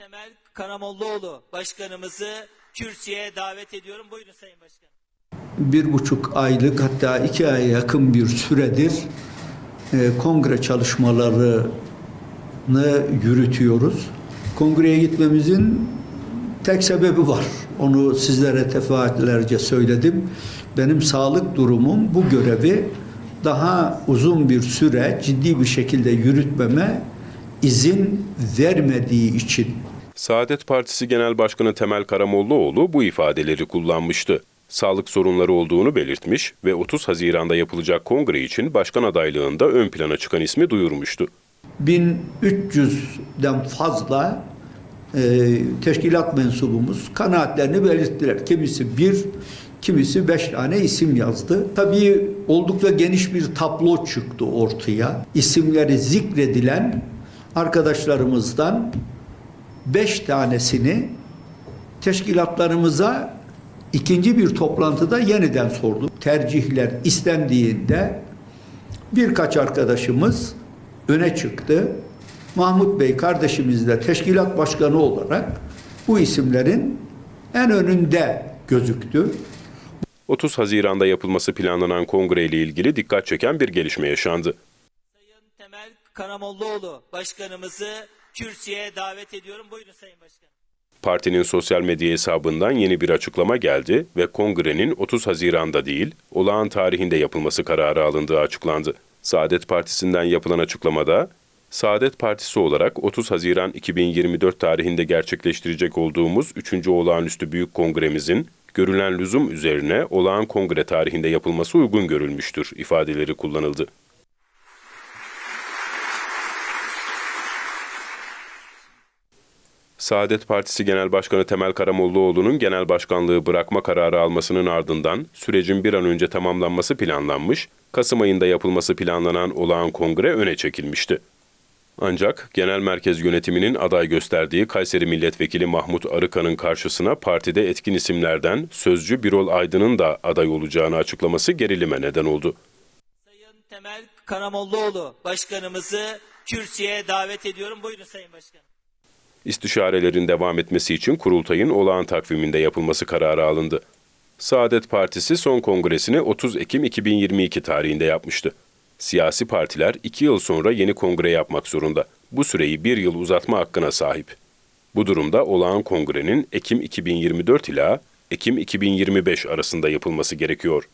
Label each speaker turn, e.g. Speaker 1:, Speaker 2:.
Speaker 1: Temel Karamollaoğlu başkanımızı kürsüye davet ediyorum. Buyurun Sayın Başkanım.
Speaker 2: bir buçuk aylık hatta iki aya yakın bir süredir e, kongre çalışmalarını yürütüyoruz. Kongreye gitmemizin tek sebebi var. Onu sizlere defaatlerce söyledim. Benim sağlık durumum bu görevi daha uzun bir süre ciddi bir şekilde yürütmeme izin vermediği için
Speaker 3: Saadet Partisi Genel Başkanı Temel Karamollaoğlu bu ifadeleri kullanmıştı. Sağlık sorunları olduğunu belirtmiş ve 30 Haziran'da yapılacak kongre için başkan adaylığında ön plana çıkan ismi duyurmuştu.
Speaker 2: 1300'den fazla e, teşkilat mensubumuz kanaatlerini belirttiler. Kimisi bir, kimisi beş tane isim yazdı. Tabii oldukça geniş bir tablo çıktı ortaya. İsimleri zikredilen arkadaşlarımızdan beş tanesini teşkilatlarımıza ikinci bir toplantıda yeniden sorduk. Tercihler istendiğinde birkaç arkadaşımız öne çıktı. Mahmut Bey kardeşimiz de teşkilat başkanı olarak bu isimlerin en önünde gözüktü.
Speaker 3: 30 Haziran'da yapılması planlanan kongre ile ilgili dikkat çeken bir gelişme yaşandı.
Speaker 1: Sayın Temel Karamollaoğlu başkanımızı kürsüye davet ediyorum. Buyurun Sayın Başkanım.
Speaker 3: Partinin sosyal medya hesabından yeni bir açıklama geldi ve kongrenin 30 Haziran'da değil, olağan tarihinde yapılması kararı alındığı açıklandı. Saadet Partisi'nden yapılan açıklamada, Saadet Partisi olarak 30 Haziran 2024 tarihinde gerçekleştirecek olduğumuz 3. olağanüstü büyük kongremizin görülen lüzum üzerine olağan kongre tarihinde yapılması uygun görülmüştür ifadeleri kullanıldı. Saadet Partisi Genel Başkanı Temel Karamollaoğlu'nun genel başkanlığı bırakma kararı almasının ardından sürecin bir an önce tamamlanması planlanmış, Kasım ayında yapılması planlanan olağan kongre öne çekilmişti. Ancak genel merkez yönetiminin aday gösterdiği Kayseri Milletvekili Mahmut Arıkan'ın karşısına partide etkin isimlerden sözcü Birol Aydın'ın da aday olacağını açıklaması gerilime neden oldu.
Speaker 1: Sayın Temel Karamollaoğlu başkanımızı kürsüye davet ediyorum. Buyurun Sayın Başkanım.
Speaker 3: İstişarelerin devam etmesi için kurultayın olağan takviminde yapılması kararı alındı. Saadet Partisi son kongresini 30 Ekim 2022 tarihinde yapmıştı. Siyasi partiler iki yıl sonra yeni kongre yapmak zorunda. Bu süreyi bir yıl uzatma hakkına sahip. Bu durumda olağan kongrenin Ekim 2024 ila Ekim 2025 arasında yapılması gerekiyor.